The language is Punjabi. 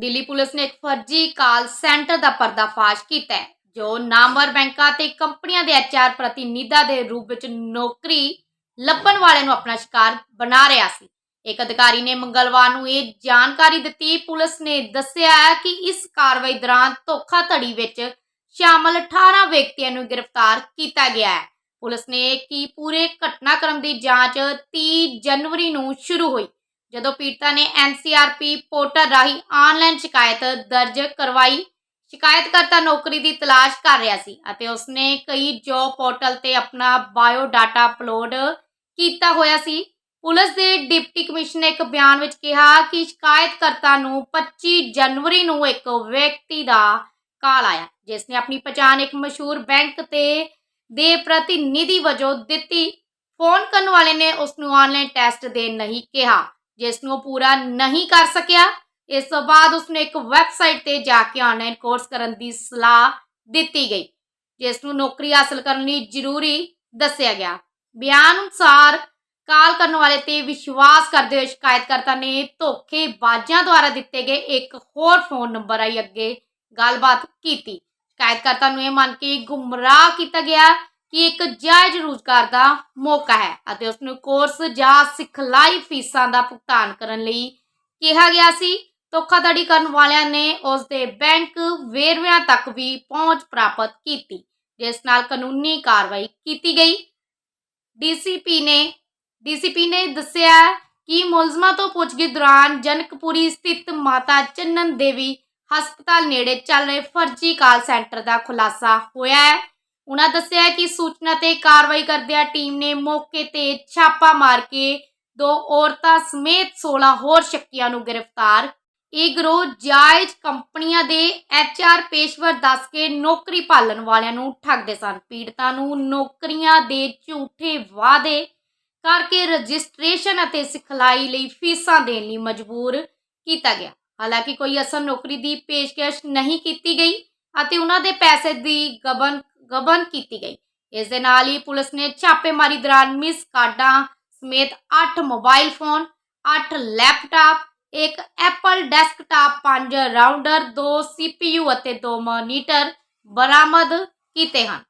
ਦਿੱਲੀ ਪੁਲਿਸ ਨੇ ਇੱਕ ਫਰਜ਼ੀ ਕਾਲ ਸੈਂਟਰ ਦਾ ਪਰਦਾਫਾਸ਼ ਕੀਤਾ ਹੈ, ਜੋ ਨਾਮਵਰ ਬੈਂਕਾਂ ਤੇ ਕੰਪਨੀਆਂ ਦੇ ਐਚਆਰ ਪ੍ਰਤੀਨਿਧਾਂ ਦੇ ਰੂਪ ਵਿੱਚ ਨੌਕਰੀ ਲੱਭਣ ਵਾਲਿਆਂ ਨੂੰ ਆਪਣਾ ਸ਼ਿਕਾਰ ਬਣਾ ਰਿਹਾ ਸੀ। ਇੱਕ ਅਧਿਕਾਰੀ ਨੇ ਮੰਗਲਵਾਰ ਨੂੰ ਇਹ ਜਾਣਕਾਰੀ ਦਿੱਤੀ। ਪੁਲਿਸ ਨੇ ਦੱਸਿਆ ਹੈ ਕਿ ਇਸ ਕਾਰਵਾਈ ਦੌਰਾਨ ਧੋਖਾਧੜੀ ਵਿੱਚ ਸ਼ਾਮਲ 18 ਵਿਅਕਤੀਆਂ ਨੂੰ ਗ੍ਰਿਫਤਾਰ ਕੀਤਾ ਗਿਆ ਹੈ। ਪੁਲਿਸ ਨੇ ਕਿ ਪੂਰੇ ਘਟਨਾਕ੍ਰਮ ਦੀ ਜਾਂਚ 30 ਜਨਵਰੀ ਨੂੰ ਸ਼ੁਰੂ ਹੋਈ। ਜਦੋਂ ਪੀੜਤਾ ਨੇ ਐਨਸੀਆਰਪੀ ਪੋਰਟਲ ਰਾਹੀਂ ਆਨਲਾਈਨ ਸ਼ਿਕਾਇਤ ਦਰਜ ਕਰਵਾਈ, ਸ਼ਿਕਾਇਤਕਰਤਾ ਨੌਕਰੀ ਦੀ ਤਲਾਸ਼ ਕਰ ਰਿਹਾ ਸੀ ਅਤੇ ਉਸਨੇ ਕਈ ਜੌਬ ਪੋਰਟਲ ਤੇ ਆਪਣਾ ਬਾਇਓ ਡਾਟਾ ਅਪਲੋਡ ਕੀਤਾ ਹੋਇਆ ਸੀ। ਪੁਲਿਸ ਦੇ ਡਿਪਟੀ ਕਮਿਸ਼ਨਰ ਨੇ ਇੱਕ ਬਿਆਨ ਵਿੱਚ ਕਿਹਾ ਕਿ ਸ਼ਿਕਾਇਤਕਰਤਾ ਨੂੰ 25 ਜਨਵਰੀ ਨੂੰ ਇੱਕ ਵਿਅਕਤੀ ਦਾ ਕਾਲ ਆਇਆ, ਜਿਸ ਨੇ ਆਪਣੀ ਪਛਾਣ ਇੱਕ ਮਸ਼ਹੂਰ ਬੈਂਕ ਤੇ ਦੇ ਪ੍ਰਤੀਨਿਧੀ ਵਜੋਂ ਦਿੱਤੀ। ਫੋਨ ਕਰਨ ਵਾਲੇ ਨੇ ਉਸ ਨੂੰ ਆਨਲਾਈਨ ਟੈਸਟ ਦੇ ਨਹੀਂ ਕਿਹਾ। ਜਿਸ ਨੂੰ ਪੂਰਾ ਨਹੀਂ ਕਰ ਸਕਿਆ, ਇਸ ਤੋਂ ਬਾਅਦ ਉਸਨੇ ਇੱਕ ਵੈਬਸਾਈਟ ਤੇ ਜਾ ਕੇ ਆਨਲਾਈਨ ਕੋਰਸ ਕਰਨ ਦੀ ਸਲਾਹ ਦਿੱਤੀ ਗਈ, ਜਿਸ ਨੂੰ ਨੌਕਰੀ ਹਾਸਲ ਕਰਨ ਲਈ ਜ਼ਰੂਰੀ ਦੱਸਿਆ ਗਿਆ। ਬਿਆਨ ਅਨੁਸਾਰ ਕਾਲ ਕਰਨ ਵਾਲੇ ਤੇ ਵਿਸ਼ਵਾਸ ਕਰਦੇ ਹੋਏ ਸ਼ਿਕਾਇਤਕਰਤਾ ਨੇ ਧੋਖੇਬਾਜ਼ਾਂ ਦੁਆਰਾ ਦਿੱਤੇ ਗਏ ਇੱਕ ਹੋਰ ਫੋਨ ਨੰਬਰ ਆਈ ਅੱਗੇ ਗੱਲਬਾਤ ਕੀਤੀ। ਸ਼ਿਕਾਇਤਕਰਤਾ ਨੂੰ ਇਹ ਮੰਨ ਕੇ ਗੁੰਮਰਾਹ ਕੀਤਾ ਗਿਆ ਕਿ ਇੱਕ ਜਾਇਜ਼ ਰੁਜ਼ਗਾਰ ਦਾ ਮੌਕਾ ਹੈ ਅਤੇ ਉਸ ਨੂੰ ਕੋਰਸ ਜਾਂ ਸਿਖਲਾਈ ਫੀਸਾਂ ਦਾ ਭੁਗਤਾਨ ਕਰਨ ਲਈ ਕਿਹਾ ਗਿਆ ਸੀ। ਧੋਖਾਧੜੀ ਕਰਨ ਵਾਲਿਆਂ ਨੇ ਉਸ ਦੇ ਬੈਂਕ ਵੇਰਵਿਆਂ ਤੱਕ ਵੀ ਪਹੁੰਚ ਪ੍ਰਾਪਤ ਕੀਤੀ, ਜਿਸ ਨਾਲ ਕਾਨੂੰਨੀ ਕਾਰਵਾਈ ਕੀਤੀ ਗਈ। ਡੀਸੀਪੀ ਨੇ ਡੀਸੀਪੀ ਨੇ ਦੱਸਿਆ ਕਿ ਮੁਲਜ਼ਮਾਂ ਤੋਂ ਪੁੱਛਗਿੱਛ ਦੌਰਾਨ ਜਨਕਪੁਰੀ ਸਥਿਤ ਮਾਤਾ ਚੰਨਨ ਦੇਵੀ ਹਸਪਤਾਲ ਨੇੜੇ ਚੱਲ ਰਹੇ ਫਰਜ਼ੀ ਕਾਲ ਸੈਂਟਰ ਦਾ ਖੁਲਾਸਾ ਹੋਇਆ ਹੈ। ਉਹਨਾਂ ਦੱਸਿਆ ਕਿ ਸੂਚਨਾ ਤੇ ਕਾਰਵਾਈ ਕਰਦਿਆਂ ਟੀਮ ਨੇ ਮੌਕੇ ਤੇ ਛਾਪਾ ਮਾਰ ਕੇ ਦੋ ਔਰਤਾਂ ਸਮੇਤ 16 ਹੋਰ ਸ਼ੱਕੀਆਂ ਨੂੰ ਗ੍ਰਿਫਤਾਰ। ਇਹ ਗਰੋਹ ਜਾਇਜ਼ ਕੰਪਨੀਆਂ ਦੇ ਐਚਆਰ ਪੇਸ਼ਵਰ ਦੱਸ ਕੇ ਨੌਕਰੀ ਪਾਲਣ ਵਾਲਿਆਂ ਨੂੰ ਠੱਗਦੇ ਸਨ। ਪੀੜਤਾਂ ਨੂੰ ਨੌਕਰੀਆਂ ਦੇ ਝੂਠੇ ਵਾਅਦੇ ਕਰਕੇ ਰਜਿਸਟ੍ਰੇਸ਼ਨ ਅਤੇ ਸਿਖਲਾਈ ਲਈ ਫੀਸਾਂ ਦੇਣ ਲਈ ਮਜਬੂਰ ਕੀਤਾ ਗਿਆ। ਹਾਲਾਂਕਿ ਕੋਈ ਅਸਲ ਨੌਕਰੀ ਦੀ ਪੇਸ਼ਕਸ਼ ਨਹੀਂ ਕੀਤੀ ਗਈ ਅਤੇ ਉਹਨਾਂ ਦੇ ਪੈਸੇ ਦੀ ਗਬਨ ਗਬਨ ਕੀਤੀ ਗਈ। ਇਸ ਦੇ ਨਾਲ ਹੀ ਪੁਲਿਸ ਨੇ ਛਾਪੇਮਾਰੀ ਦੌਰਾਨ ਮਿਸ ਕਾਰਡਾਂ ਸਮੇਤ 8 ਮੋਬਾਈਲ ਫੋਨ 8 ਲੈਪਟਾਪ, ਇੱਕ ਐਪਲ ਡੈਸਕਟਾਪ 5 ਰਾਊਂਡਰ 2 CPU ਅਤੇ 2 ਮੋਨੀਟਰ ਬਰਾਮਦ ਕੀਤੇ ਹਨ।